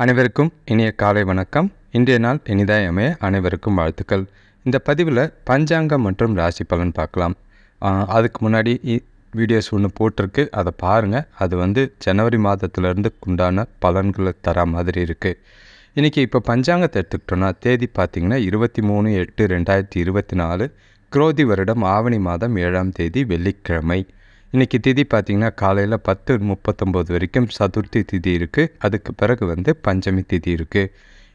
அனைவருக்கும் இனிய காலை வணக்கம். இன்றைய நாள் இனிதாய் அமைய அனைவருக்கும் வாழ்த்துக்கள். இந்த பதிவில் பஞ்சாங்கம் மற்றும் ராசி பலன் பார்க்கலாம். அதுக்கு முன்னாடி இ- வீடியோஸ் ஒன்று போட்டிருக்கு. அதை பாருங்கள் அது வந்து ஜனவரி மாதத்துலேருந்து உண்டான பலன்களை தர மாதிரி இருக்குது இன்றைக்கி இப்போ பஞ்சாங்கத்தை எடுத்துக்கிட்டோன்னா தேதி பார்த்திங்கன்னா இருபத்தி மூணு எட்டு ரெண்டாயிரத்தி இருபத்தி நாலு. குரோதி வருடம் ஆவணி மாதம் ஏழாம் தேதி வெள்ளிக்கிழமை. இன்றைக்கி திதி பார்த்திங்கன்னா காலையில் பத்து முப்பத்தொம்போது வரைக்கும் சதுர்த்தி திதி இருக்குது அதுக்கு பிறகு வந்து பஞ்சமி திதி இருக்குது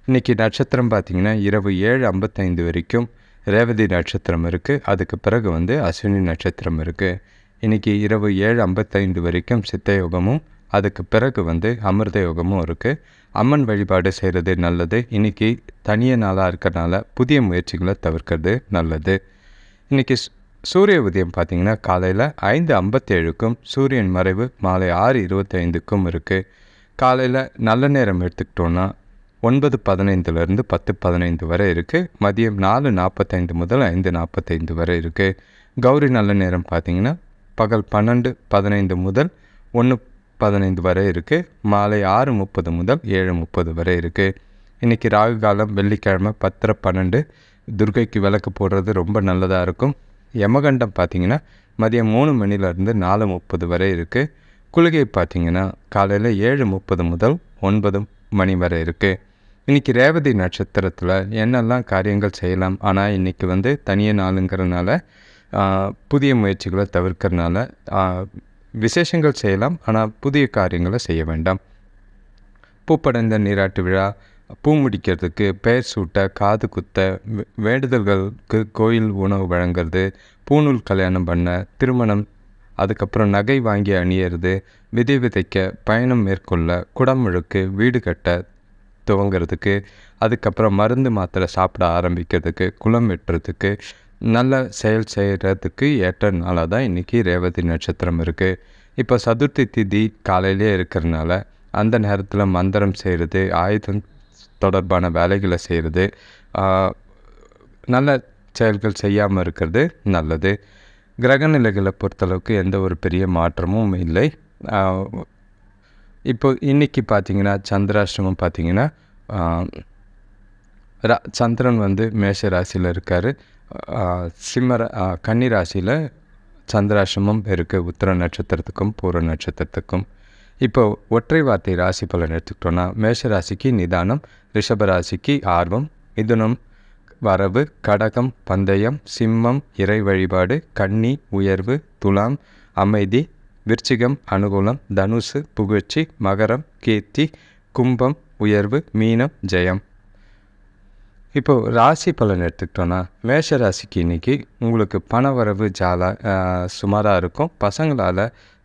இன்றைக்கி நட்சத்திரம் பார்த்திங்கன்னா இரவு ஏழு ஐம்பத்தைந்து வரைக்கும் ரேவதி நட்சத்திரம் இருக்குது அதுக்கு பிறகு வந்து அஸ்வினி நட்சத்திரம் இருக்குது இன்றைக்கி இரவு ஏழு ஐம்பத்தைந்து வரைக்கும் சித்த யோகமும் அதுக்கு பிறகு வந்து அமிர்த யோகமும் இருக்குது அம்மன் வழிபாடு செய்கிறது நல்லது. இன்றைக்கி தனிய நாளாக இருக்கிறனால புதிய முயற்சிகளை தவிர்க்கிறது நல்லது. இன்றைக்கி சூரிய உதயம் பார்த்திங்கன்னா காலையில் ஐந்து ஐம்பத்தேழுக்கும் சூரியன் மறைவு மாலை ஆறு இருபத்தைந்துக்கும் இருக்குது காலையில் நல்ல நேரம் எடுத்துக்கிட்டோன்னா ஒன்பது பதினைந்துலேருந்து பத்து பதினைந்து வரை இருக்குது மதியம் நாலு நாற்பத்தைந்து முதல் ஐந்து நாற்பத்தைந்து வரை இருக்குது கௌரி நல்ல நேரம் பார்த்தீங்கன்னா பகல் பன்னெண்டு பதினைந்து முதல் ஒன்று பதினைந்து வரை இருக்குது மாலை ஆறு முப்பது முதல் ஏழு முப்பது வரை இருக்குது இன்றைக்கி ராகு காலம் வெள்ளிக்கிழமை பத்தரை பன்னெண்டு துர்கைக்கு விளக்கு போடுறது ரொம்ப நல்லதாக இருக்கும். யமகண்டம் பார்த்திங்கன்னா மதியம் மூணு மணிலேருந்து நாலு முப்பது வரை இருக்குது குளிகை பார்த்தீங்கன்னா காலையில் ஏழு முப்பது முதல் ஒன்பது மணி வரை இருக்குது இன்றைக்கி ரேவதி நட்சத்திரத்தில் என்னெல்லாம் காரியங்கள் செய்யலாம்? ஆனால் இன்றைக்கி வந்து தனிய நாளுங்கிறனால புதிய முயற்சிகளை தவிர்க்கறனால விசேஷங்கள் செய்யலாம். ஆனால் புதிய காரியங்களை செய்ய வேண்டாம். பூப்படைந்த நீராட்டு விழா பூ முடிக்கிறதுக்கு பெயர் சூட்ட காது குத்த வே- வேண்டுதல்களுக்கு கோயில் உணவு வழங்குறது பூணூல் கல்யாணம் பண்ண திருமணம் அதுக்கப்புறம் நகை வாங்கி அணியறது விதை விதைக்க பயணம் மேற்கொள்ள குடமுழுக்கு வீடு கட்ட துவங்கிறதுக்கு அதுக்கப்புறம் மருந்து மாத்திரை சாப்பிட ஆரம்பிக்கிறதுக்கு குளம் வெட்டுறதுக்கு நல்ல செயல் செய்கிறதுக்கு ஏற்ற நாளாக தான் இன்றைக்கி ரேவதி நட்சத்திரம் இருக்குது இப்போ சதுர்த்தி திதி காலையிலே இருக்கிறனால அந்த நேரத்தில் மந்திரம் செய்கிறது ஆயுதம் தொடர்பான வேலைகளை செய்கிறது. நல்ல செயல்கள் செய்யாமல் இருக்கிறது நல்லது. கிரக நிலைகளை பொறுத்தளவுக்கு எந்த ஒரு பெரிய மாற்றமும் இல்லை. இப்போ இன்னைக்கு பார்த்தீங்கன்னா சந்திராஷ்டமம் பார்த்தீங்கன்னா ரா சந்திரன் வந்து மேஷ ராசியில் இருக்கார். சிம்ம கன்னி ராசியில் சந்திராஷ்டமம் இருக்குது உத்திர நட்சத்திரத்துக்கும் பூர நட்சத்திரத்துக்கும். இப்போ ஒற்றை வார்த்தை ராசி பலன் எடுத்துக்கிட்டோன்னா மேஷ ராசிக்கு நிதானம் ரிஷபராசிக்கு ஆர்வம் மிதுனம் வரவு கடகம் பந்தயம் சிம்மம் இறை வழிபாடு கன்னி உயர்வு துலாம் அமைதி விருச்சிகம் அனுகூலம் தனுசு புகழ்ச்சி மகரம் கீர்த்தி கும்பம் உயர்வு மீனம் ஜெயம். இப்போ ராசி பலன் எடுத்துக்கிட்டோன்னா மேஷ ராசிக்கு இன்னைக்கு உங்களுக்கு பண வரவு ஜாலா சுமாராக இருக்கும். பசங்களால்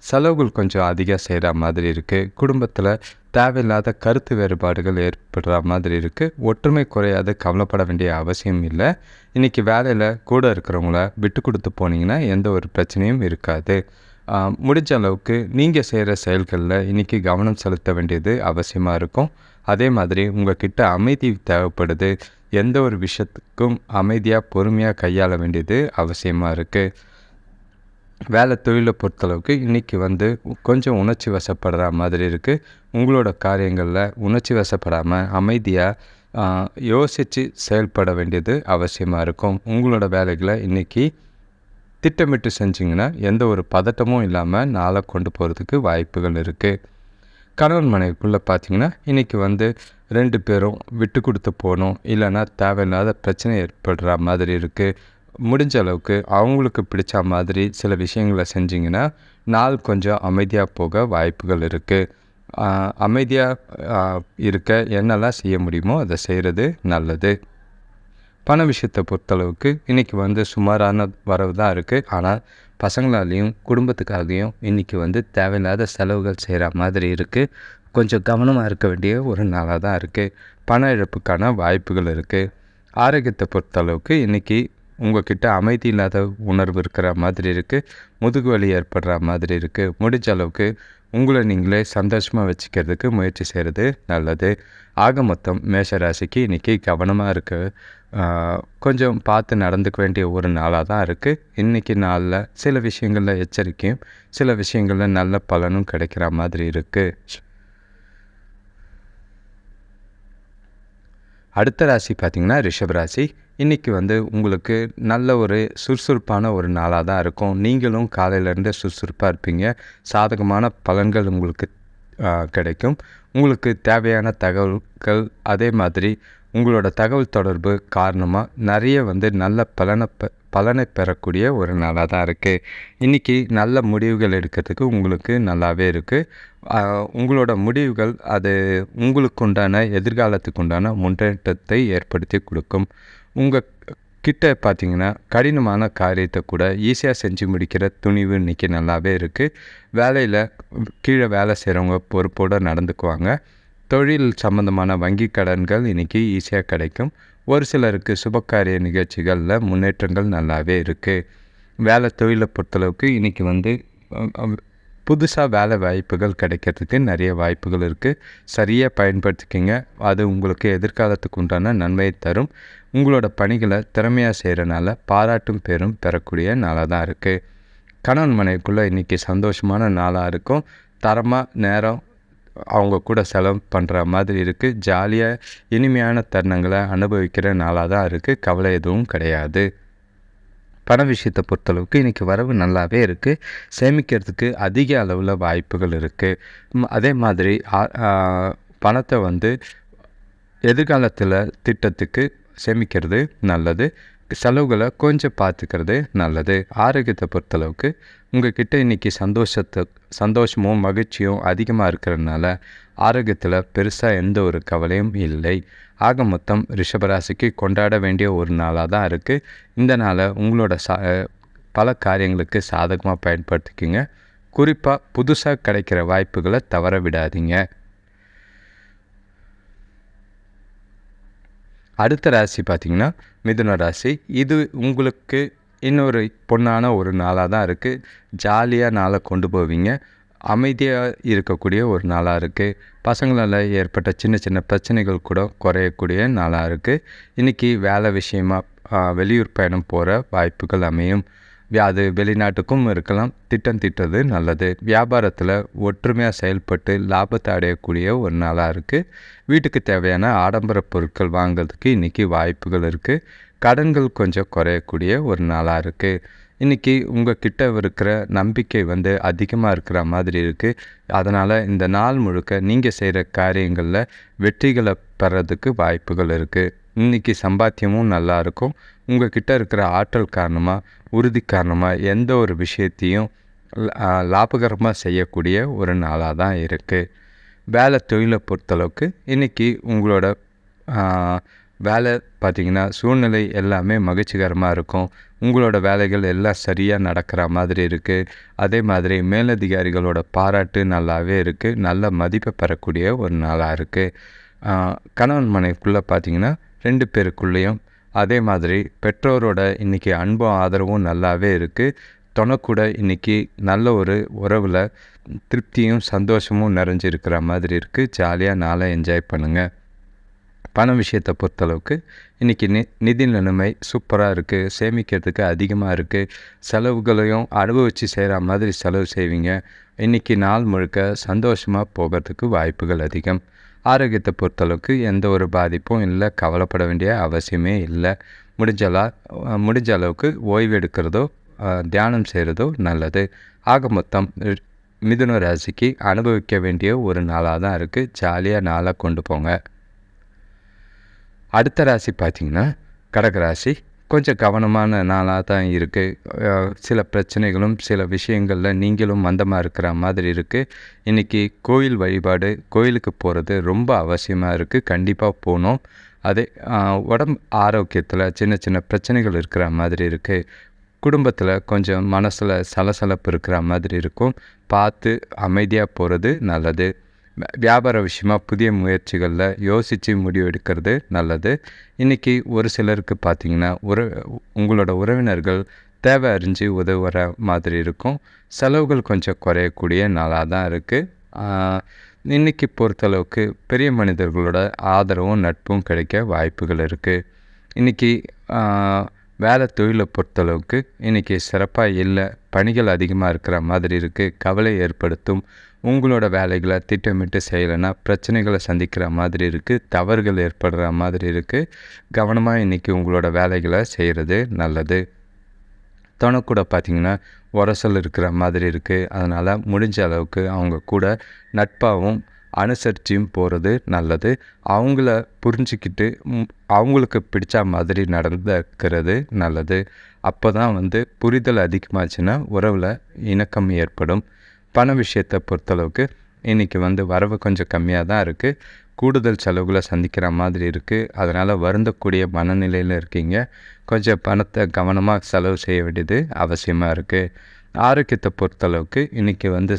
செலவுகள் கொஞ்சம் அதிகம் செய்கிற மாதிரி இருக்குது குடும்பத்தில் தேவையில்லாத கருத்து வேறுபாடுகள் ஏற்படுற மாதிரி இருக்குது ஒற்றுமை குறையாது கவலைப்பட வேண்டிய அவசியம் இல்லை. இன்றைக்கி வேலையில் கூட இருக்கிறவங்கள விட்டு கொடுத்து போனீங்கன்னா எந்த ஒரு பிரச்சனையும் இருக்காது. முடிஞ்ச அளவுக்கு நீங்கள் செய்கிற செயல்களில் இன்றைக்கி கவனம் செலுத்த வேண்டியது அவசியமாக இருக்கும். அதே மாதிரி உங்ககிட்ட அமைதி தேவைப்படுது. எந்த ஒரு விஷயத்துக்கும் அமைதியாக பொறுமையாக கையாள வேண்டியது அவசியமாக இருக்குது வேலை தொழிலை பொறுத்தளவுக்கு இன்றைக்கி வந்து கொஞ்சம் உணர்ச்சி வசப்படுற மாதிரி இருக்குது உங்களோட காரியங்களில் உணர்ச்சி வசப்படாமல் அமைதியாக யோசித்து செயல்பட வேண்டியது அவசியமாக இருக்கும். உங்களோட வேலைகளை இன்றைக்கி திட்டமிட்டு செஞ்சிங்கன்னா எந்த ஒரு பதட்டமும் இல்லாமல் நாளை கொண்டு போகிறதுக்கு வாய்ப்புகள் இருக்குது கணவன் மனைவிக்குள்ளே பார்த்தீங்கன்னா இன்றைக்கி வந்து ரெண்டு பேரும் விட்டு கொடுத்து போகணும் இல்லைன்னா தேவையில்லாத பிரச்சனை ஏற்படுற மாதிரி இருக்குது முடிஞ்ச அளவுக்கு அவங்களுக்கு பிடிச்ச மாதிரி சில விஷயங்களை செஞ்சிங்கன்னா நாள் கொஞ்சம் அமைதியாக போக வாய்ப்புகள் இருக்குது அமைதியாக இருக்க என்னெல்லாம் செய்ய முடியுமோ அதை செய்கிறது நல்லது. பண விஷயத்தை பொறுத்தளவுக்கு இன்றைக்கி வந்து சுமாரான வரவு தான் இருக்குது ஆனால் பசங்களாலேயும் குடும்பத்துக்காகவும் இன்றைக்கி வந்து தேவையில்லாத செலவுகள் செய்கிற மாதிரி இருக்குது கொஞ்சம் கவனமாக இருக்க வேண்டிய ஒரு நாளாக தான் இருக்குது பண இழப்புக்கான வாய்ப்புகள் இருக்குது ஆரோக்கியத்தை பொறுத்தளவுக்கு இன்றைக்கி உங்ககிட்ட அமைதி இல்லாத உணர்வு இருக்கிற மாதிரி இருக்குது முதுகு வலி ஏற்படுற மாதிரி இருக்குது முடிஞ்ச அளவுக்கு உங்களை நீங்களே சந்தோஷமாக வச்சுக்கிறதுக்கு முயற்சி செய்கிறது நல்லது. ஆக மொத்தம் மேஷ ராசிக்கு இன்றைக்கி கவனமாக இருக்குது கொஞ்சம் பார்த்து நடந்துக்க வேண்டிய ஒரு நாளாக தான் இருக்குது இன்றைக்கி நாளில் சில விஷயங்களில் எச்சரிக்கையும் சில விஷயங்களில் நல்ல பலனும் கிடைக்கிற மாதிரி இருக்குது அடுத்த ராசி பார்த்திங்கன்னா ரிஷப் ராசி. இன்றைக்கி வந்து உங்களுக்கு நல்ல ஒரு சுறுசுறுப்பான ஒரு நாளாக தான் இருக்கும். நீங்களும் காலையிலேருந்து சுறுசுறுப்பாக இருப்பீங்க. சாதகமான பலன்கள் உங்களுக்கு கிடைக்கும். உங்களுக்கு தேவையான தகவல்கள் அதே மாதிரி உங்களோட தகவல் தொடர்பு காரணமாக நிறைய வந்து நல்ல பலனை பெ பலனை பெறக்கூடிய ஒரு நாளாக தான் இருக்குது இன்றைக்கி நல்ல முடிவுகள் எடுக்கிறதுக்கு உங்களுக்கு நல்லாவே இருக்குது உங்களோட முடிவுகள் அது உங்களுக்கு உண்டான எதிர்காலத்துக்கு உண்டான முன்னேற்றத்தை ஏற்படுத்தி கொடுக்கும். உங்கள் கிட்ட பார்த்தீங்கன்னா கடினமான காரியத்தை கூட ஈஸியாக செஞ்சு முடிக்கிற துணிவு இன்றைக்கி நல்லாவே இருக்குது வேலையில் கீழே வேலை செய்கிறவங்க பொறுப்போடு நடந்துக்குவாங்க. தொழில் சம்மந்தமான வங்கி கடன்கள் இன்றைக்கி ஈஸியாக கிடைக்கும். ஒரு சிலருக்கு சுபகாரிய நிகழ்ச்சிகளில் முன்னேற்றங்கள் நல்லாவே இருக்குது வேலை தொழிலை பொறுத்தளவுக்கு இன்றைக்கி வந்து புதுசாக வேலை வாய்ப்புகள் கிடைக்கிறதுக்கு நிறைய வாய்ப்புகள் இருக்குது சரியாக பயன்படுத்திக்கிங்க. அது உங்களுக்கு எதிர்காலத்துக்கு உண்டான நன்மையை தரும். உங்களோட பணிகளை திறமையாக செய்கிறனால பாராட்டும் பேரும் பெறக்கூடிய நாளாக தான் இருக்குது கணவன் மனைவிக்குள்ளே இன்றைக்கி சந்தோஷமான நாளாக இருக்கும். தரமாக நேரம் அவங்க கூட செலவு பண்ணுற மாதிரி இருக்குது ஜாலியாக இனிமையான தருணங்களை அனுபவிக்கிற நாளாக தான் இருக்குது கவலை எதுவும் கிடையாது. பண விஷயத்தை பொறுத்தளவுக்கு இன்றைக்கி வரவு நல்லாவே இருக்குது சேமிக்கிறதுக்கு அதிக அளவில் வாய்ப்புகள் இருக்குது அதே மாதிரி பணத்தை வந்து எதிர்காலத்தில் திட்டத்துக்கு சேமிக்கிறது நல்லது. செலவுகளை கொஞ்சம் பார்த்துக்கிறது நல்லது. ஆரோக்கியத்தை பொறுத்தளவுக்கு உங்கள் கிட்ட இன்றைக்கி சந்தோஷத்தை சந்தோஷமும் மகிழ்ச்சியும் அதிகமாக இருக்கிறதுனால ஆரோக்கியத்தில் பெருசாக எந்த ஒரு கவலையும் இல்லை. ஆக மொத்தம் ரிஷபராசிக்கு கொண்டாட வேண்டிய ஒரு நாளாக தான் இருக்குது இந்த நாளை உங்களோட சா பல காரியங்களுக்கு சாதகமாக பயன்படுத்திக்கிங்க. குறிப்பாக புதுசாக கிடைக்கிற வாய்ப்புகளை தவற விடாதீங்க. அடுத்த ராசி பார்த்திங்கன்னா மிதுன ராசி. இது உங்களுக்கு இன்னொரு பொண்ணான ஒரு நாளாக தான் இருக்குது ஜாலியாக நாளை கொண்டு போவீங்க. அமைதியாக இருக்கக்கூடிய ஒரு நாளாக இருக்குது பசங்களால் ஏற்பட்ட சின்ன சின்ன பிரச்சனைகள் கூட குறையக்கூடிய நாளாக இருக்குது இன்றைக்கி வேலை விஷயமாக வெளியூர் பயணம் போகிற வாய்ப்புகள் அமையும். அது வெளிநாட்டுக்கும் இருக்கலாம். திட்டம் திட்டது நல்லது. வியாபாரத்தில் ஒற்றுமையாக செயல்பட்டு லாபத்தை அடையக்கூடிய ஒரு நாளாக இருக்குது வீட்டுக்கு தேவையான ஆடம்பர பொருட்கள் வாங்கிறதுக்கு இன்றைக்கி வாய்ப்புகள் இருக்குது கடன்கள் கொஞ்சம் குறையக்கூடிய ஒரு நாளாக இருக்குது இன்றைக்கி உங்கள் கிட்ட இருக்கிற நம்பிக்கை வந்து அதிகமாக இருக்கிற மாதிரி இருக்குது அதனால் இந்த நாள் முழுக்க நீங்கள் செய்கிற காரியங்களில் வெற்றிகளை பெறதுக்கு வாய்ப்புகள் இருக்குது இன்றைக்கி சம்பாத்தியமும் நல்லாயிருக்கும் உங்கள் கிட்ட இருக்கிற ஆற்றல் காரணமாக உறுதி காரணமாக எந்த ஒரு விஷயத்தையும் லாபகரமாக செய்யக்கூடிய ஒரு நாளாக தான் இருக்குது வேலை தொழிலை பொறுத்தளவுக்கு இன்றைக்கி உங்களோட வேலை பார்த்திங்கன்னா சூழ்நிலை எல்லாமே மகிழ்ச்சிகரமாக இருக்கும். உங்களோட வேலைகள் எல்லாம் சரியாக நடக்கிற மாதிரி இருக்குது அதே மாதிரி மேலதிகாரிகளோட பாராட்டு நல்லாவே இருக்குது நல்ல மதிப்பை பெறக்கூடிய ஒரு நாளாக இருக்குது கணவன் மனைவிக்குள்ளே பார்த்திங்கன்னா ரெண்டு பேருக்குள்ளேயும் அதே மாதிரி பெற்றோரோட இன்றைக்கி அன்பும் ஆதரவும் நல்லாவே இருக்குது தொணக்கூட இன்றைக்கி நல்ல ஒரு உறவில் திருப்தியும் சந்தோஷமும் நிறைஞ்சிருக்கிற மாதிரி இருக்குது ஜாலியாக நாளை என்ஜாய் பண்ணுங்கள் பண விஷயத்தை பொறுத்தளவுக்கு இன்றைக்கி நி நிதி நிலைமை சூப்பராக இருக்குது சேமிக்கிறதுக்கு அதிகமாக இருக்குது செலவுகளையும் அனுபவித்து செய்கிற மாதிரி செலவு செய்வீங்க. இன்றைக்கி நாள் முழுக்க சந்தோஷமாக போகிறதுக்கு வாய்ப்புகள் அதிகம். ஆரோக்கியத்தை பொறுத்தளவுக்கு எந்த ஒரு பாதிப்பும் இல்லை கவலைப்பட வேண்டிய அவசியமே இல்லை. முடிஞ்சலா முடிஞ்ச அளவுக்கு ஓய்வு எடுக்கிறதோ தியானம் செய்கிறதோ நல்லது. ஆக மொத்தம் மிதுன ராசிக்கு அனுபவிக்க வேண்டிய ஒரு நாளாக தான் இருக்குது ஜாலியாக நாளாக கொண்டு போங்க. அடுத்த ராசி பார்த்திங்கன்னா கடகராசி கொஞ்சம் கவனமான நாளாக தான் இருக்குது சில பிரச்சனைகளும் சில விஷயங்களில் நீங்களும் மந்தமாக இருக்கிற மாதிரி இருக்குது இன்றைக்கி கோயில் வழிபாடு கோயிலுக்கு போகிறது ரொம்ப அவசியமாக இருக்குது கண்டிப்பாக போகணும். அதே உடம்பு ஆரோக்கியத்தில் சின்ன சின்ன பிரச்சனைகள் இருக்கிற மாதிரி இருக்குது குடும்பத்தில் கொஞ்சம் மனசில் சலசலப்பு இருக்கிற மாதிரி இருக்கும். பார்த்து அமைதியாக போகிறது நல்லது. வியாபார விஷயமா புதிய முயற்சிகளில் யோசித்து முடிவு எடுக்கிறது நல்லது. இன்றைக்கி ஒரு சிலருக்கு பார்த்திங்கன்னா உற உங்களோட உறவினர்கள் தேவை அறிஞ்சு உதவுற மாதிரி இருக்கும். செலவுகள் கொஞ்சம் குறையக்கூடிய நாளாக தான் இருக்குது இன்றைக்கி பொறுத்தளவுக்கு பெரிய மனிதர்களோட ஆதரவும் நட்பும் கிடைக்க வாய்ப்புகள் இருக்குது இன்றைக்கி வேலை தொழிலை பொறுத்தளவுக்கு இன்றைக்கி சிறப்பாக இல்லை பணிகள் அதிகமாக இருக்கிற மாதிரி இருக்குது கவலை ஏற்படுத்தும். உங்களோட வேலைகளை திட்டமிட்டு செய்யலைன்னா பிரச்சனைகளை சந்திக்கிற மாதிரி இருக்குது தவறுகள் ஏற்படுற மாதிரி இருக்குது கவனமாக இன்றைக்கி உங்களோட வேலைகளை செய்கிறது நல்லது. கூட பார்த்திங்கன்னா உரசல் இருக்கிற மாதிரி இருக்குது அதனால் முடிஞ்ச அளவுக்கு அவங்க கூட நட்பாகவும் அனுசரிச்சியும் போகிறது நல்லது. அவங்கள புரிஞ்சிக்கிட்டு அவங்களுக்கு பிடிச்ச மாதிரி நடந்துக்கிறது நல்லது. அப்போ தான் வந்து புரிதல் அதிகமாச்சுன்னா உறவில் இணக்கம் ஏற்படும். பண விஷயத்தை பொறுத்தளவுக்கு இன்றைக்கி வந்து வரவு கொஞ்சம் கம்மியாக தான் இருக்குது கூடுதல் செலவுகளை சந்திக்கிற மாதிரி இருக்குது அதனால் வருந்தக்கூடிய மனநிலையில் இருக்கீங்க. கொஞ்சம் பணத்தை கவனமாக செலவு செய்ய வேண்டியது அவசியமாக இருக்குது ஆரோக்கியத்தை பொறுத்தளவுக்கு இன்றைக்கி வந்து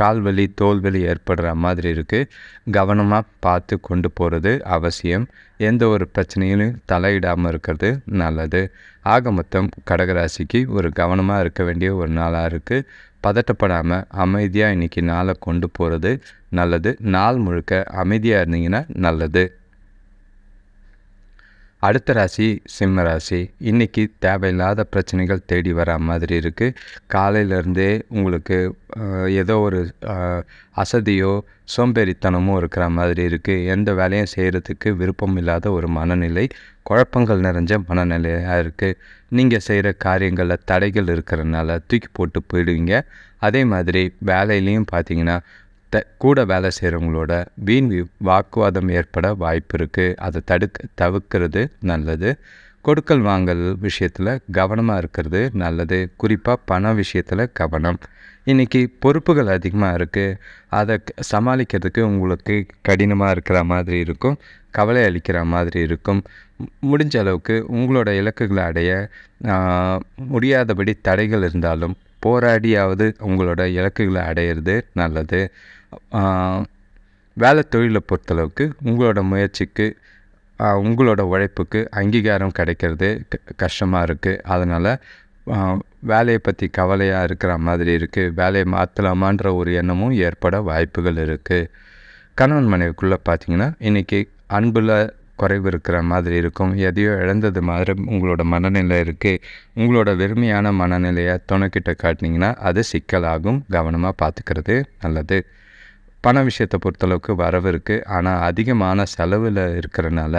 கால்வலி தோல்வலி ஏற்படுற மாதிரி இருக்குது கவனமாக பார்த்து கொண்டு போகிறது அவசியம். எந்த ஒரு பிரச்சனையிலும் தலையிடாமல் இருக்கிறது நல்லது. ஆக மொத்தம் கடகராசிக்கு ஒரு கவனமாக இருக்க வேண்டிய ஒரு நாளாக இருக்குது பதட்டப்படாமல் அமைதியாக இன்றைக்கி நாளை கொண்டு போகிறது நல்லது. நாள் முழுக்க அமைதியாக இருந்தீங்கன்னா நல்லது. அடுத்த ராசி சிம்ம ராசி. இன்றைக்கி தேவையில்லாத பிரச்சனைகள் தேடி வர மாதிரி இருக்குது காலையிலேருந்தே உங்களுக்கு ஏதோ ஒரு அசதியோ சோம்பேறித்தனமோ இருக்கிற மாதிரி இருக்குது எந்த வேலையும் செய்கிறதுக்கு விருப்பம் இல்லாத ஒரு மனநிலை குழப்பங்கள் நிறைஞ்ச மனநிலையாக இருக்குது நீங்கள் செய்கிற காரியங்களில் தடைகள் இருக்கிறனால தூக்கி போட்டு போயிடுவீங்க. அதே மாதிரி வேலையிலையும் பார்த்தீங்கன்னா த கூட வேலை செய்கிறவங்களோட வீண் வாக்குவாதம் ஏற்பட வாய்ப்பு இருக்குது அதை தடுக்க தவிர்க்கிறது நல்லது. கொடுக்கல் வாங்கல் விஷயத்தில் கவனமாக இருக்கிறது நல்லது. குறிப்பாக பண விஷயத்தில் கவனம். இன்றைக்கி பொறுப்புகள் அதிகமாக இருக்குது அதை சமாளிக்கிறதுக்கு உங்களுக்கு கடினமாக இருக்கிற மாதிரி இருக்கும். கவலை அளிக்கிற மாதிரி இருக்கும். முடிஞ்ச அளவுக்கு உங்களோட இலக்குகளை அடைய முடியாதபடி தடைகள் இருந்தாலும் போராடியாவது உங்களோட இலக்குகளை அடையிறது நல்லது. வேலை தொழிலை பொறுத்தளவுக்கு உங்களோட முயற்சிக்கு உங்களோட உழைப்புக்கு அங்கீகாரம் கிடைக்கிறது க கஷ்டமாக இருக்குது அதனால் வேலையை பற்றி கவலையாக இருக்கிற மாதிரி இருக்குது வேலையை மாற்றலாமான்ற ஒரு எண்ணமும் ஏற்பட வாய்ப்புகள் இருக்குது கணவன் மனைவிக்குள்ளே பார்த்தீங்கன்னா இன்றைக்கி அன்பில் குறைவு இருக்கிற மாதிரி இருக்கும். எதையோ இழந்தது மாதிரி உங்களோட மனநிலை இருக்குது உங்களோட வெறுமையான மனநிலையை துணைக்கிட்ட காட்டினீங்கன்னா அது சிக்கலாகும். கவனமாக பார்த்துக்கிறது நல்லது. பண விஷயத்தை பொறுத்தளவுக்கு வரவு இருக்குது ஆனால் அதிகமான செலவில் இருக்கிறனால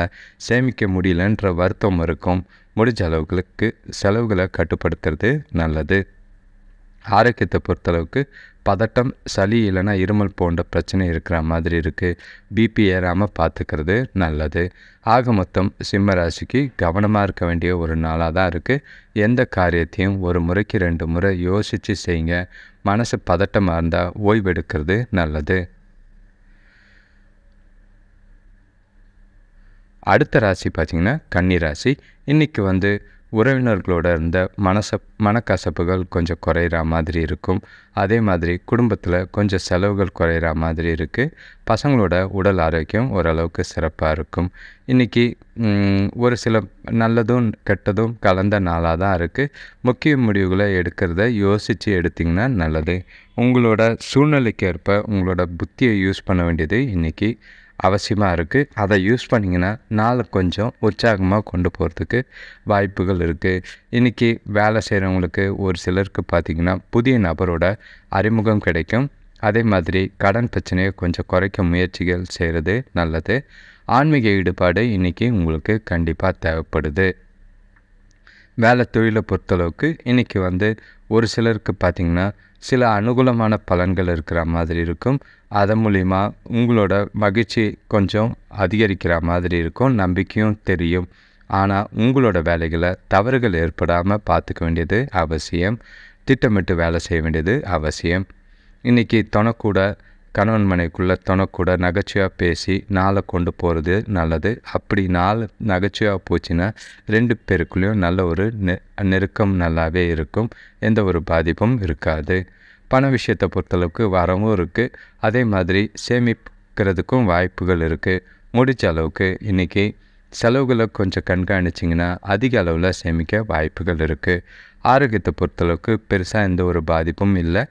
சேமிக்க முடியலன்ற வருத்தம் இருக்கும். முடிஞ்ச அளவுகளுக்கு செலவுகளை கட்டுப்படுத்துறது நல்லது. ஆரோக்கியத்தை பொறுத்தளவுக்கு பதட்டம் சளி இல்லைன்னா இருமல் போன்ற பிரச்சனை இருக்கிற மாதிரி இருக்குது பிபி ஏறாமல் பார்த்துக்கிறது நல்லது. ஆக மொத்தம் சிம்ம ராசிக்கு கவனமாக இருக்க வேண்டிய ஒரு நாளாக தான் இருக்குது எந்த காரியத்தையும் ஒரு முறைக்கு ரெண்டு முறை யோசித்து செய்யுங்க. மனசு பதட்டமாக இருந்தால் ஓய்வெடுக்கிறது நல்லது. அடுத்த ராசி பார்த்திங்கன்னா கன்னி ராசி. இன்றைக்கி வந்து உறவினர்களோட இருந்த மனச மனக்கசப்புகள் கொஞ்சம் குறையிற மாதிரி இருக்கும். அதே மாதிரி குடும்பத்தில் கொஞ்சம் செலவுகள் குறையிற மாதிரி இருக்குது பசங்களோட உடல் ஆரோக்கியம் ஓரளவுக்கு சிறப்பாக இருக்கும். இன்றைக்கி ஒரு சில நல்லதும் கெட்டதும் கலந்த நாளாக தான் இருக்குது முக்கிய முடிவுகளை எடுக்கிறத யோசித்து எடுத்திங்கன்னா நல்லது. உங்களோட சூழ்நிலைக்கு ஏற்ப உங்களோட புத்தியை யூஸ் பண்ண வேண்டியது இன்றைக்கி அவசியமாக இருக்குது அதை யூஸ் பண்ணிங்கன்னா நாளை கொஞ்சம் உற்சாகமாக கொண்டு போகிறதுக்கு வாய்ப்புகள் இருக்குது இன்றைக்கி வேலை செய்கிறவங்களுக்கு ஒரு சிலருக்கு பார்த்திங்கன்னா புதிய நபரோட அறிமுகம் கிடைக்கும். அதே மாதிரி கடன் பிரச்சனையை கொஞ்சம் குறைக்க முயற்சிகள் செய்கிறது நல்லது. ஆன்மீக ஈடுபாடு இன்றைக்கி உங்களுக்கு கண்டிப்பாக தேவைப்படுது. வேலை தொழிலை பொறுத்தளவுக்கு இன்றைக்கி வந்து ஒரு சிலருக்கு பார்த்திங்கன்னா சில அனுகூலமான பலன்கள் இருக்கிற மாதிரி இருக்கும். அதன் மூலிமா உங்களோட மகிழ்ச்சி கொஞ்சம் அதிகரிக்கிற மாதிரி இருக்கும். நம்பிக்கையும் தெரியும். ஆனால் உங்களோட வேலைகளை தவறுகள் ஏற்படாமல் பார்த்துக்க வேண்டியது அவசியம். திட்டமிட்டு வேலை செய்ய வேண்டியது அவசியம். இன்றைக்கி தொணக்கூட கணவன் மனைக்குள்ளே தனக்கூட நகைச்சுவையாக பேசி நாளை கொண்டு போகிறது நல்லது. அப்படி நாள் நகைச்சுவையாக போச்சுன்னா ரெண்டு பேருக்குள்ளேயும் நல்ல ஒரு நெ நெருக்கம் நல்லாவே இருக்கும். எந்த ஒரு பாதிப்பும் இருக்காது. பண விஷயத்தை பொறுத்தளவுக்கு வரவும் இருக்குது அதே மாதிரி சேமிக்கிறதுக்கும் வாய்ப்புகள் இருக்குது முடிச்ச அளவுக்கு இன்றைக்கி செலவுகளை கொஞ்சம் கண்காணிச்சிங்கன்னா அதிக அளவில் சேமிக்க வாய்ப்புகள் இருக்குது ஆரோக்கியத்தை பொறுத்தளவுக்கு பெருசாக எந்த ஒரு பாதிப்பும் இல்லை.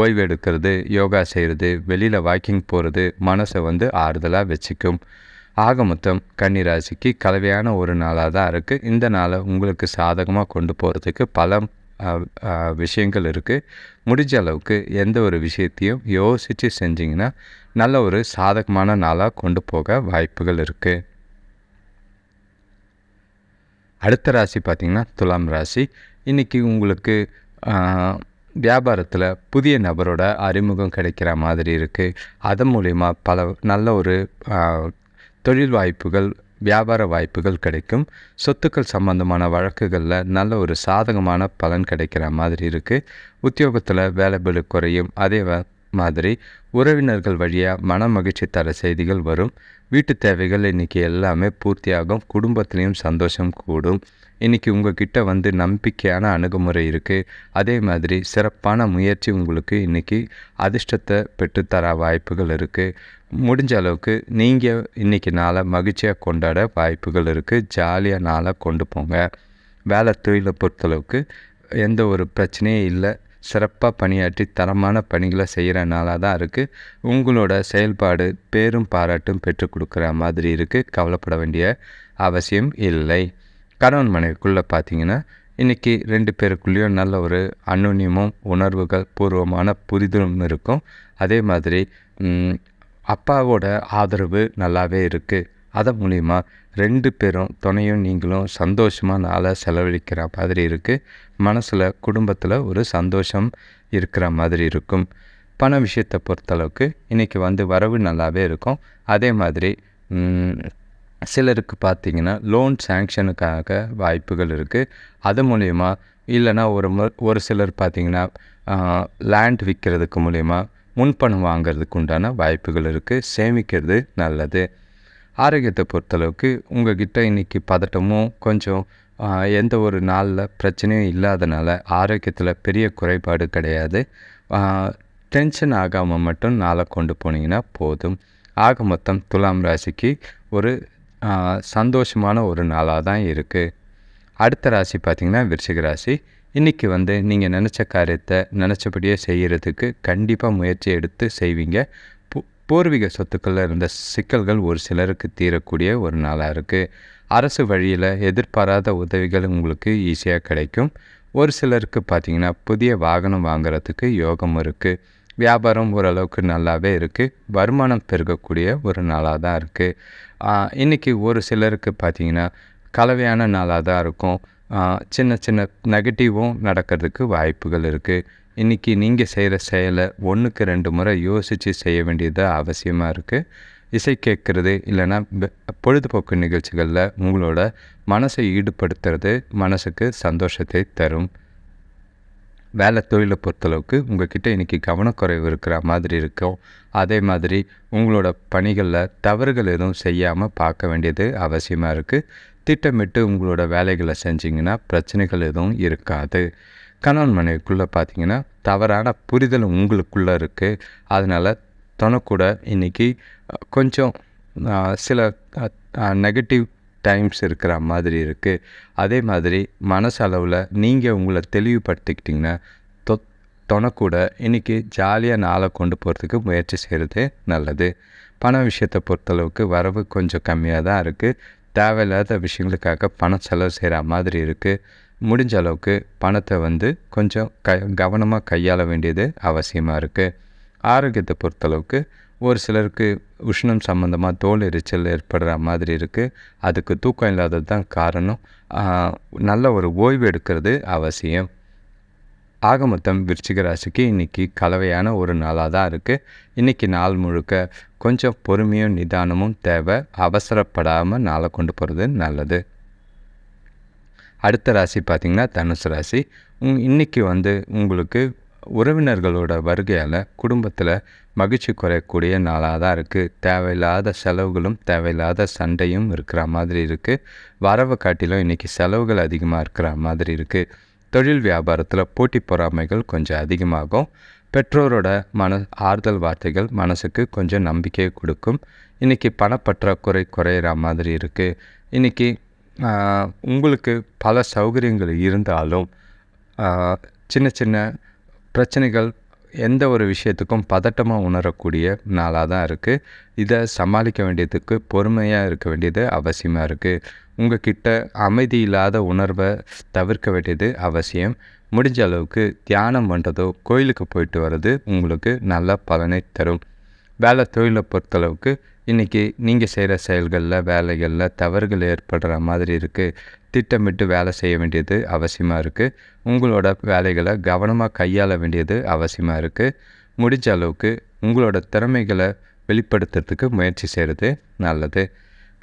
ஓய்வு எடுக்கிறது யோகா செய்கிறது வெளியில் வாக்கிங் போகிறது மனசை வந்து ஆறுதலாக வச்சுக்கும். ஆக மொத்தம் கன்னிராசிக்கு கலவையான ஒரு நாளாக தான் இருக்குது இந்த நாளை உங்களுக்கு சாதகமாக கொண்டு போகிறதுக்கு பல விஷயங்கள் இருக்குது முடிஞ்ச அளவுக்கு எந்த ஒரு விஷயத்தையும் யோசித்து செஞ்சிங்கன்னா நல்ல ஒரு சாதகமான நாளாக கொண்டு போக வாய்ப்புகள் இருக்குது அடுத்த ராசி பார்த்திங்கன்னா துலாம் ராசி. இன்றைக்கி உங்களுக்கு வியாபாரத்தில் புதிய நபரோட அறிமுகம் கிடைக்கிற மாதிரி இருக்குது அதன் மூலிமா பல நல்ல ஒரு தொழில் வாய்ப்புகள் வியாபார வாய்ப்புகள் கிடைக்கும். சொத்துக்கள் சம்பந்தமான வழக்குகளில் நல்ல ஒரு சாதகமான பலன் கிடைக்கிற மாதிரி இருக்குது உத்தியோகத்தில் வேலைபலு குறையும். அதே மாதிரி உறவினர்கள் வழியாக மன மகிழ்ச்சி தர செய்திகள் வரும். வீட்டு தேவைகள் இன்றைக்கி எல்லாமே பூர்த்தியாகும். குடும்பத்துலேயும் சந்தோஷம் கூடும். இன்றைக்கி உங்ககிட்ட வந்து நம்பிக்கையான அணுகுமுறை இருக்குது அதே மாதிரி சிறப்பான முயற்சி உங்களுக்கு இன்றைக்கி அதிர்ஷ்டத்தை பெற்றுத்தர வாய்ப்புகள் இருக்குது முடிஞ்ச அளவுக்கு நீங்கள் இன்றைக்கி நாளை மகிழ்ச்சியாக கொண்டாட வாய்ப்புகள் இருக்குது ஜாலியாக நாளாக கொண்டு போங்க. வேலை தொழிலை பொறுத்தளவுக்கு எந்த ஒரு பிரச்சனையும் இல்லை. சிறப்பாக பணியாற்றி தரமான பணிகளை செய்கிற நாளாக தான் இருக்குது உங்களோட செயல்பாடு பேரும் பாராட்டும் பெற்றுக் கொடுக்குற மாதிரி இருக்குது கவலைப்பட வேண்டிய அவசியம் இல்லை. கணவன் மனைவிக்குள்ளே பார்த்தீங்கன்னா இன்றைக்கி ரெண்டு பேருக்குள்ளேயும் நல்ல ஒரு அனுநியமும் உணர்வுகள் பூர்வமான புரிதலும் இருக்கும். அதே மாதிரி அப்பாவோட ஆதரவு நல்லாவே இருக்குது அதன் மூலிமா ரெண்டு பேரும் துணையும் நீங்களும் சந்தோஷமாக நாளை செலவழிக்கிற மாதிரி இருக்குது மனசில் குடும்பத்தில் ஒரு சந்தோஷம் இருக்கிற மாதிரி இருக்கும். பண விஷயத்தை பொறுத்தளவுக்கு இன்றைக்கி வந்து வரவு நல்லாவே இருக்கும். அதே மாதிரி சிலருக்கு பார்த்திங்கன்னா லோன் சேங்ஷனுக்காக வாய்ப்புகள் இருக்குது அது மூலயமா இல்லைனா ஒரு ஒரு சிலர் பார்த்திங்கன்னா லேண்ட் விற்கிறதுக்கு மூலயமா முன்பணம் வாங்கிறதுக்கு உண்டான வாய்ப்புகள் இருக்குது சேமிக்கிறது நல்லது. ஆரோக்கியத்தை பொறுத்தளவுக்கு உங்கள் கிட்ட இன்றைக்கி பதட்டமும் கொஞ்சம் எந்த ஒரு நாளில் பிரச்சனையும் இல்லாதனால ஆரோக்கியத்தில் பெரிய குறைபாடு கிடையாது. டென்ஷன் ஆகாமல் மட்டும் நாளை கொண்டு போனீங்கன்னா போதும். ஆக மொத்தம் துலாம் ராசிக்கு ஒரு சந்தோஷமான ஒரு நாளாக தான் இருக்குது அடுத்த ராசி பார்த்திங்கன்னா விருச்சிக ராசி. இன்றைக்கி வந்து நீங்கள் நினச்ச காரியத்தை நினச்சபடியே செய்கிறதுக்கு கண்டிப்பாக முயற்சி எடுத்து செய்வீங்க. பூர்வீக சொத்துக்களில் இருந்த சிக்கல்கள் ஒரு சிலருக்கு தீரக்கூடிய ஒரு நாளாக இருக்குது அரசு வழியில் எதிர்பாராத உதவிகள் உங்களுக்கு ஈஸியாக கிடைக்கும். ஒரு சிலருக்கு பார்த்திங்கன்னா புதிய வாகனம் வாங்குறதுக்கு யோகம் இருக்குது வியாபாரம் ஓரளவுக்கு நல்லாவே இருக்குது வருமானம் பெருகக்கூடிய ஒரு நாளாக தான் இருக்குது இன்றைக்கி ஒரு சிலருக்கு பார்த்திங்கன்னா கலவையான நாளாக தான் இருக்கும். சின்ன சின்ன நெகட்டிவும் நடக்கிறதுக்கு வாய்ப்புகள் இருக்குது இன்றைக்கி நீங்கள் செய்கிற செயலை ஒன்றுக்கு ரெண்டு முறை யோசித்து செய்ய வேண்டியது அவசியமாக இருக்குது இசை கேட்குறது இல்லைன்னா பொழுதுபோக்கு நிகழ்ச்சிகளில் உங்களோட மனசை ஈடுபடுத்துறது மனசுக்கு சந்தோஷத்தை தரும். வேலை தொழிலை பொறுத்தளவுக்கு உங்கள்கிட்ட இன்றைக்கி கவனக்குறைவு இருக்கிற மாதிரி இருக்கும் அதே மாதிரி உங்களோட பணிகளில் தவறுகள் எதுவும் செய்யாமல் பார்க்க வேண்டியது அவசியமாக இருக்குது திட்டமிட்டு உங்களோட வேலைகளை செஞ்சிங்கன்னா பிரச்சனைகள் எதுவும் இருக்காது. கணவன் மனைவிக்குள்ளே பார்த்தீங்கன்னா தவறான புரிதல் உங்களுக்குள்ளே இருக்குது அதனால் தொணக்கூட இன்றைக்கி கொஞ்சம் சில நெகட்டிவ் டைம்ஸ் இருக்கிற மாதிரி இருக்குது அதே மாதிரி மனசளவில் நீங்கள் உங்களை தெளிவுபடுத்திக்கிட்டிங்கன்னா தொ தொணக்கூட இன்றைக்கி ஜாலியாக நாளை கொண்டு போகிறதுக்கு முயற்சி செய்கிறது நல்லது. பண விஷயத்தை பொறுத்தளவுக்கு வரவு கொஞ்சம் கம்மியாக தான் இருக்குது தேவையில்லாத விஷயங்களுக்காக பணம் செலவு செய்கிற மாதிரி இருக்குது முடிஞ்ச அளவுக்கு பணத்தை வந்து கொஞ்சம் க கவனமாக கையாள வேண்டியது அவசியமாக இருக்குது ஆரோக்கியத்தை பொறுத்தளவுக்கு ஒரு சிலருக்கு உஷ்ணம் சம்மந்தமாக தோல் எரிச்சல் ஏற்படுற மாதிரி இருக்குது அதுக்கு தூக்கம் இல்லாதது தான் காரணம். நல்ல ஒரு ஓய்வு எடுக்கிறது அவசியம். ஆக மொத்தம் விருச்சிக ராசிக்கு இன்றைக்கி கலவையான ஒரு நாளாக தான் இருக்குது இன்றைக்கி நாள் முழுக்க கொஞ்சம் பொறுமையும் நிதானமும் தேவை. அவசரப்படாமல் நாளை கொண்டு போகிறது நல்லது. அடுத்த ராசி பார்த்திங்கன்னா தனுசு ராசி. உங் இன்றைக்கி வந்து உங்களுக்கு உறவினர்களோட வருகையால் குடும்பத்தில் மகிழ்ச்சி குறையக்கூடிய நாளாக தான் இருக்குது தேவையில்லாத செலவுகளும் தேவையில்லாத சண்டையும் இருக்கிற மாதிரி இருக்குது வரவை காட்டிலும் இன்றைக்கி செலவுகள் அதிகமாக இருக்கிற மாதிரி இருக்குது தொழில் வியாபாரத்தில் போட்டி பொறாமைகள் கொஞ்சம் அதிகமாகும். பெற்றோரோட மன ஆறுதல் வார்த்தைகள் மனசுக்கு கொஞ்சம் நம்பிக்கையை கொடுக்கும். இன்றைக்கி பணப்பற்றாக்குறை குறையிற மாதிரி இருக்குது இன்றைக்கி உங்களுக்கு பல சௌகரியங்கள் இருந்தாலும் சின்ன சின்ன பிரச்சனைகள் எந்த ஒரு விஷயத்துக்கும் பதட்டமாக உணரக்கூடிய நாளாக தான் இருக்குது இதை சமாளிக்க வேண்டியதுக்கு பொறுமையாக இருக்க வேண்டியது அவசியமாக இருக்குது உங்கள் கிட்ட அமைதி இல்லாத உணர்வை தவிர்க்க வேண்டியது அவசியம். முடிஞ்ச அளவுக்கு தியானம் பண்ணுறதோ கோயிலுக்கு போயிட்டு வர்றது உங்களுக்கு நல்ல பலனை தரும். வேலை தொழிலை பொறுத்தளவுக்கு இன்றைக்கி நீங்கள் செய்கிற செயல்களில் வேலைகளில் தவறுகள் ஏற்படுற மாதிரி இருக்குது திட்டமிட்டு வேலை செய்ய வேண்டியது அவசியமாக இருக்குது உங்களோட வேலைகளை கவனமாக கையாள வேண்டியது அவசியமாக இருக்குது முடிஞ்ச அளவுக்கு உங்களோட திறமைகளை வெளிப்படுத்துறதுக்கு முயற்சி செய்கிறது நல்லது.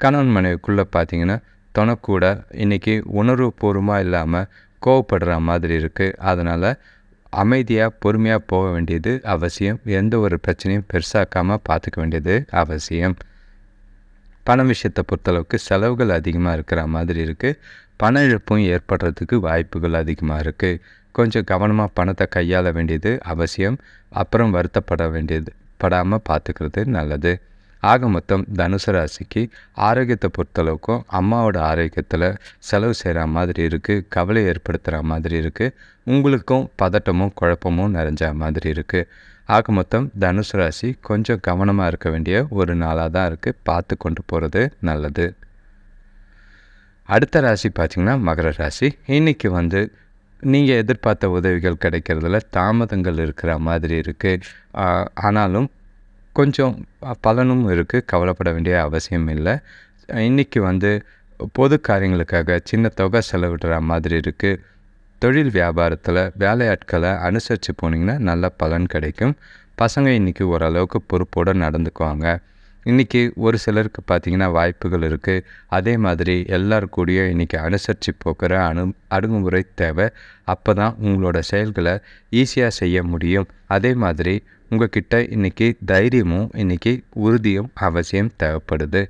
கணவன் மனைவிக்குள்ளே பார்த்தீங்கன்னா தொணக்கூட இன்றைக்கி உணர்வுபூர்வமாக இல்லாமல் கோவப்படுற மாதிரி இருக்குது அதனால் அமைதியாக பொறுமையாக போக வேண்டியது அவசியம். எந்த ஒரு பிரச்சனையும் பெருசாக்காமல் பார்த்துக்க வேண்டியது அவசியம். பண விஷயத்தை பொறுத்தளவுக்கு செலவுகள் அதிகமாக இருக்கிற மாதிரி இருக்குது பண இழப்பும் ஏற்படுறதுக்கு வாய்ப்புகள் அதிகமாக இருக்குது கொஞ்சம் கவனமாக பணத்தை கையாள வேண்டியது அவசியம். அப்புறம் வருத்தப்பட வேண்டியது படாமல் பார்த்துக்கிறது நல்லது. ஆக மொத்தம் தனுசு ராசிக்கு ஆரோக்கியத்தை பொறுத்தளவுக்கும் அம்மாவோட ஆரோக்கியத்தில் செலவு செய்கிற மாதிரி இருக்குது கவலை ஏற்படுத்துகிற மாதிரி இருக்குது உங்களுக்கும் பதட்டமும் குழப்பமும் நிறைஞ்ச மாதிரி இருக்குது ஆக மொத்தம் தனுசு ராசி கொஞ்சம் கவனமாக இருக்க வேண்டிய ஒரு நாளாக தான் இருக்குது பார்த்து கொண்டு போகிறது நல்லது. அடுத்த ராசி பார்த்திங்கன்னா மகர ராசி. இன்றைக்கி வந்து நீங்கள் எதிர்பார்த்த உதவிகள் கிடைக்கிறதுல தாமதங்கள் இருக்கிற மாதிரி இருக்குது ஆனாலும் கொஞ்சம் பலனும் இருக்குது கவலைப்பட வேண்டிய அவசியம் இல்லை. இன்றைக்கி வந்து பொது காரியங்களுக்காக சின்ன தொகை செலவிடுற மாதிரி இருக்குது தொழில் வியாபாரத்தில் வேலையாட்களை அனுசரித்து போனீங்கன்னா நல்ல பலன் கிடைக்கும். பசங்க இன்றைக்கி ஓரளவுக்கு பொறுப்போடு நடந்துக்குவாங்க. இன்றைக்கி ஒரு சிலருக்கு பார்த்திங்கன்னா வாய்ப்புகள் இருக்குது அதே மாதிரி எல்லோருக்கூடியும் இன்றைக்கி அனுசரித்து போக்குற அணு அணுகுமுறை தேவை. அப்போ தான் உங்களோட செயல்களை ஈஸியாக செய்ய முடியும். அதே மாதிரி உங்கள்கிட்ட இன்றைக்கி தைரியமும் இன்றைக்கி உறுதியும் அவசியம் தேவைப்படுது.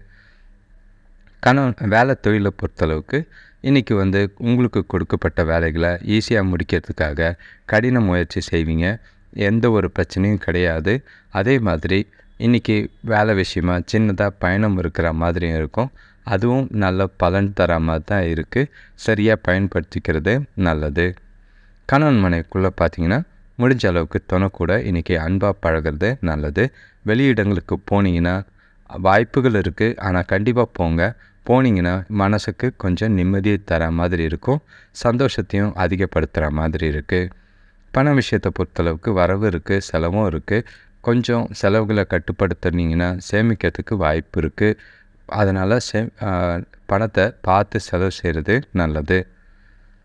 கணவன் வேலை தொழிலை பொறுத்தளவுக்கு இன்றைக்கி வந்து உங்களுக்கு கொடுக்கப்பட்ட வேலைகளை ஈஸியாக முடிக்கிறதுக்காக கடின முயற்சி செய்வீங்க. எந்த ஒரு பிரச்சனையும் கிடையாது. அதே மாதிரி இன்றைக்கி வேலை விஷயமா சின்னதாக பயணம் இருக்கிற மாதிரியும் இருக்கும். அதுவும் நல்ல பலன் தர மாதிரி தான் இருக்குது சரியாக பயன்படுத்திக்கிறது நல்லது. கணவன் மனைக்குள்ளே பார்த்தீங்கன்னா முடிஞ்ச அளவுக்கு துணை இன்றைக்கி அன்பாக பழகிறது நல்லது. வெளியிடங்களுக்கு போனீங்கன்னா வாய்ப்புகள் இருக்குது ஆனால் கண்டிப்பாக போங்க. போனீங்கன்னா மனசுக்கு கொஞ்சம் நிம்மதியை தர மாதிரி இருக்கும். சந்தோஷத்தையும் அதிகப்படுத்துகிற மாதிரி இருக்குது பண விஷயத்தை பொறுத்தளவுக்கு வரவு இருக்குது செலவும் இருக்குது கொஞ்சம் செலவுகளை கட்டுப்படுத்துனீங்கன்னா சேமிக்கிறதுக்கு வாய்ப்பு இருக்குது அதனால் சே பணத்தை பார்த்து செலவு செய்கிறது நல்லது.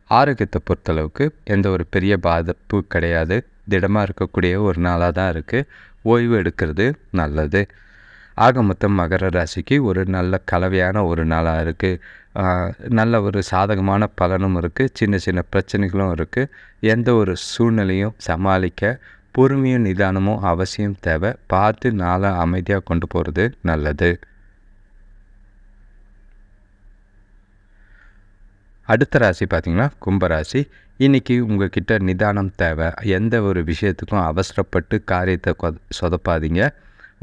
ஆரோக்கியத்தை பொறுத்தளவுக்கு எந்த ஒரு பெரிய பாதிப்பு கிடையாது. திடமாக இருக்கக்கூடிய ஒரு நாளாக தான் இருக்குது ஓய்வு எடுக்கிறது நல்லது. ஆக மொத்தம் மகர ராசிக்கு ஒரு நல்ல கலவையான ஒரு நாளாக இருக்குது நல்ல ஒரு சாதகமான பலனும் இருக்குது சின்ன சின்ன பிரச்சனைகளும் இருக்குது எந்த ஒரு சூழ்நிலையும் சமாளிக்க பொறுமையும் நிதானமும் அவசியம் தேவை. பார்த்து நாளை அமைதியாக கொண்டு போகிறது நல்லது. அடுத்த ராசி பார்த்திங்கன்னா கும்பராசி இன்றைக்கி உங்கள்கிட்ட நிதானம் தேவை. எந்த ஒரு விஷயத்துக்கும் அவசரப்பட்டு காரியத்தை சொதப்பாதீங்க.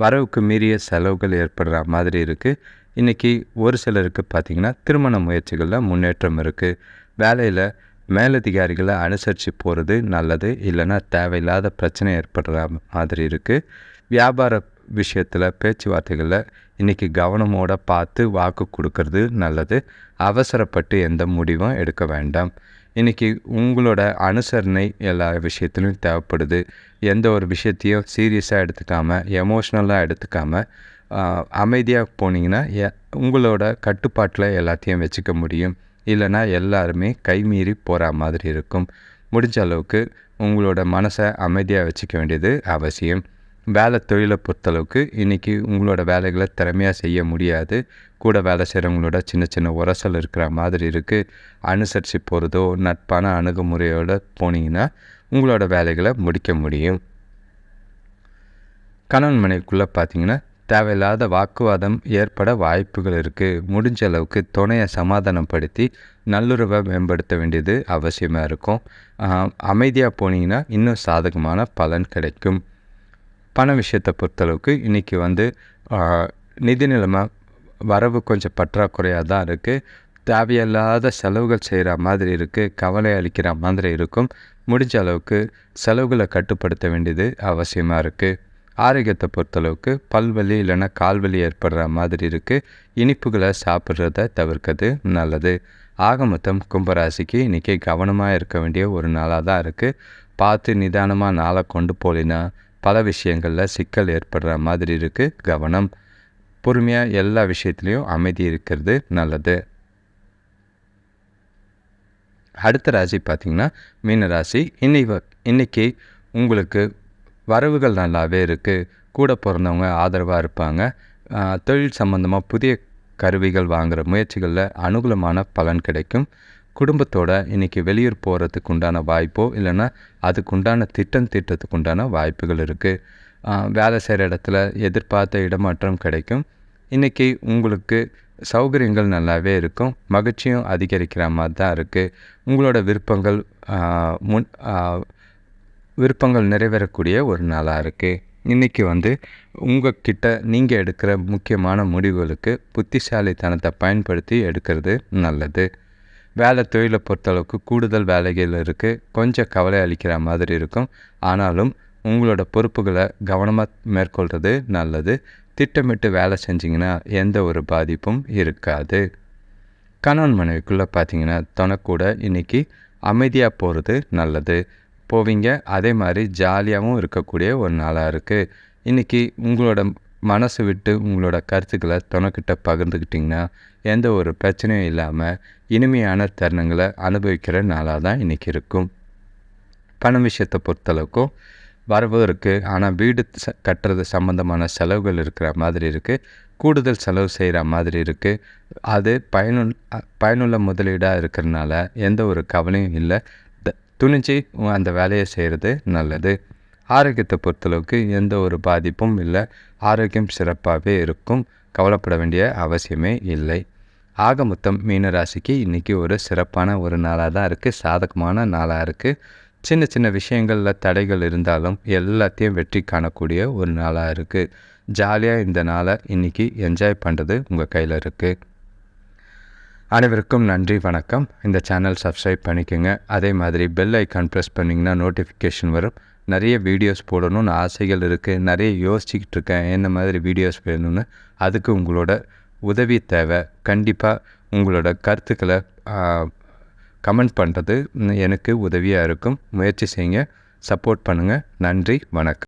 வரவுக்கு மீறிய செலவுகள் ஏற்படுற மாதிரி இருக்குது இன்றைக்கி ஒரு சிலருக்கு பார்த்திங்கன்னா திருமண முயற்சிகளில் முன்னேற்றம் இருக்குது வேலையில் மேலதிகாரிகளை அனுசரித்து போகிறது நல்லது. இல்லைன்னா தேவையில்லாத பிரச்சனை ஏற்படுற மாதிரி இருக்குது வியாபார விஷயத்தில் பேச்சுவார்த்தைகளில் இன்றைக்கி கவனமோடு பார்த்து வாக்கு கொடுக்கறது நல்லது. அவசரப்பட்டு எந்த முடிவும் எடுக்க வேண்டாம். இன்றைக்கி உங்களோட அனுசரணை எல்லா விஷயத்துலையும் தேவைப்படுது. எந்த ஒரு விஷயத்தையும் சீரியஸாக எடுத்துக்காமல் எமோஷ்னலாக எடுத்துக்காமல் அமைதியாக போனீங்கன்னா உங்களோட கட்டுப்பாட்டில் எல்லாத்தையும் வச்சுக்க முடியும். இல்லைனா எல்லாருமே கைமீறி போகிற மாதிரி இருக்கும். முடிஞ்ச அளவுக்கு உங்களோட மனசை அமைதியாக வச்சுக்க வேண்டியது அவசியம். வேலை தொழிலை பொறுத்தளவுக்கு இன்றைக்கி உங்களோட வேலைகளை திறமையாக செய்ய முடியாது. கூட வேலை செய்கிறவங்களோட சின்ன சின்ன உரசல் இருக்கிற மாதிரி இருக்குது அனுசரித்து போகிறதோ நட்பான அணுகுமுறையோடு போனீங்கன்னா உங்களோட வேலைகளை முடிக்க முடியும். கணவன் மனைவிக்குள்ளே பார்த்தீங்கன்னா தேவையில்லாத வாக்குவாதம் ஏற்பட வாய்ப்புகள் இருக்குது முடிஞ்ச அளவுக்கு துணையை சமாதானப்படுத்தி நல்லுறவை மேம்படுத்த வேண்டியது அவசியமாக இருக்கும். அமைதியாக போனீங்கன்னா இன்னும் சாதகமான பலன் கிடைக்கும். பண விஷயத்தை பொறுத்தளவுக்கு இன்றைக்கி வந்து நிதி நிலைமை வரவு கொஞ்சம் பற்றாக்குறையாக தான் இருக்குது தேவையில்லாத செலவுகள் செய்கிற மாதிரி இருக்குது கவலை அளிக்கிற மாதிரி இருக்கும். முடிஞ்ச அளவுக்கு செலவுகளை கட்டுப்படுத்த வேண்டியது அவசியமாக இருக்குது ஆரோக்கியத்தை பொறுத்தளவுக்கு பல்வலி இல்லைன்னா கால்வலி ஏற்படுற மாதிரி இருக்குது இனிப்புகளை சாப்பிட்றத தவிர்க்கிறது நல்லது. ஆக மொத்தம் கும்பராசிக்கு இன்றைக்கி கவனமாக இருக்க வேண்டிய ஒரு நாளாக தான் இருக்குது பார்த்து நிதானமாக நாளை கொண்டு போலினா பல விஷயங்களில் சிக்கல் ஏற்படுற மாதிரி இருக்குது கவனம். பொறுமையாக எல்லா விஷயத்துலேயும் அமைதி இருக்கிறது நல்லது. அடுத்த ராசி பார்த்திங்கன்னா மீன ராசி. இன்னைக்கு இன்றைக்கி உங்களுக்கு வரவுகள் நல்லாவே இருக்குது கூட பிறந்தவங்க ஆதரவாக இருப்பாங்க. தொழில் சம்மந்தமாக புதிய கருவிகள் வாங்குகிற முயற்சிகளில் அனுகூலமான பலன் கிடைக்கும். குடும்பத்தோட இன்றைக்கி வெளியூர் போகிறதுக்கு உண்டான வாய்ப்போ இல்லைன்னா அதுக்கு உண்டான திட்டம் திட்டத்துக்கு உண்டான வாய்ப்புகள் இருக்குது வேலை செய்கிற இடத்துல எதிர்பார்த்த இடமாற்றம் கிடைக்கும். இன்றைக்கி உங்களுக்கு சௌகரியங்கள் நல்லாவே இருக்கும். மகிழ்ச்சியும் அதிகரிக்கிற மாதிரி தான் இருக்குது உங்களோட விருப்பங்கள் முன் விருப்பங்கள் நிறைவேறக்கூடிய ஒரு நாளாக இருக்குது இன்றைக்கி வந்து உங்கள் கிட்ட நீங்கள் எடுக்கிற முக்கியமான முடிவுகளுக்கு புத்திசாலித்தனத்தை பயன்படுத்தி எடுக்கிறது நல்லது. வேலை தொழிலை பொறுத்தளவுக்கு கூடுதல் வேலைகள் இருக்குது கொஞ்சம் கவலை அளிக்கிற மாதிரி இருக்கும். ஆனாலும் உங்களோட பொறுப்புகளை கவனமாக மேற்கொள்கிறது நல்லது. திட்டமிட்டு வேலை செஞ்சிங்கன்னா எந்த ஒரு பாதிப்பும் இருக்காது. கணவன் மனைவிக்குள்ளே பார்த்தீங்கன்னா தனக்கூட இன்றைக்கி அமைதியாக போகிறது நல்லது. போவீங்க. அதே மாதிரி ஜாலியாகவும் இருக்கக்கூடிய ஒரு நாளாக இருக்குது இன்றைக்கி உங்களோட மனசு விட்டு உங்களோட கருத்துக்களை துணைக்கிட்ட பகிர்ந்துக்கிட்டிங்கன்னா எந்த ஒரு பிரச்சனையும் இல்லாமல் இனிமையான தருணங்களை அனுபவிக்கிற நாளாக தான் இன்றைக்கி இருக்கும். பணம் விஷயத்தை பொறுத்தளவுக்கும் வரவு இருக்குது ஆனால் வீடு ச கட்டுறது சம்மந்தமான செலவுகள் இருக்கிற மாதிரி இருக்குது கூடுதல் செலவு செய்கிற மாதிரி இருக்குது அது பயனுள் பயனுள்ள முதலீடாக இருக்கிறனால எந்த ஒரு கவலையும் இல்லை. துணிஞ்சு அந்த வேலையை செய்கிறது நல்லது. ஆரோக்கியத்தை பொறுத்தளவுக்கு எந்த ஒரு பாதிப்பும் இல்லை. ஆரோக்கியம் சிறப்பாகவே இருக்கும். கவலைப்பட வேண்டிய அவசியமே இல்லை. ஆக மொத்தம் மீனராசிக்கு இன்றைக்கி ஒரு சிறப்பான ஒரு நாளாக தான் இருக்குது சாதகமான நாளாக இருக்குது சின்ன சின்ன விஷயங்களில் தடைகள் இருந்தாலும் எல்லாத்தையும் வெற்றி காணக்கூடிய ஒரு நாளாக இருக்குது ஜாலியாக இந்த நாளை இன்றைக்கி என்ஜாய் பண்ணுறது உங்கள் கையில் இருக்குது அனைவருக்கும் நன்றி வணக்கம். இந்த சேனல் சப்ஸ்கிரைப் பண்ணிக்கோங்க. அதே மாதிரி பெல் ஐக்கான் ப்ரெஸ் பண்ணிங்கன்னா நோட்டிஃபிகேஷன் வரும். நிறைய வீடியோஸ் போடணும்னு ஆசைகள் இருக்குது நிறைய யோசிச்சுக்கிட்டு இருக்கேன் என்ன மாதிரி வீடியோஸ் வேணும்னு. அதுக்கு உங்களோட உதவி தேவை. கண்டிப்பாக உங்களோட கருத்துக்களை கமெண்ட் பண்ணுறது எனக்கு உதவியாக இருக்கும். முயற்சி செய்யுங்க. சப்போர்ட் பண்ணுங்கள் நன்றி. வணக்கம்.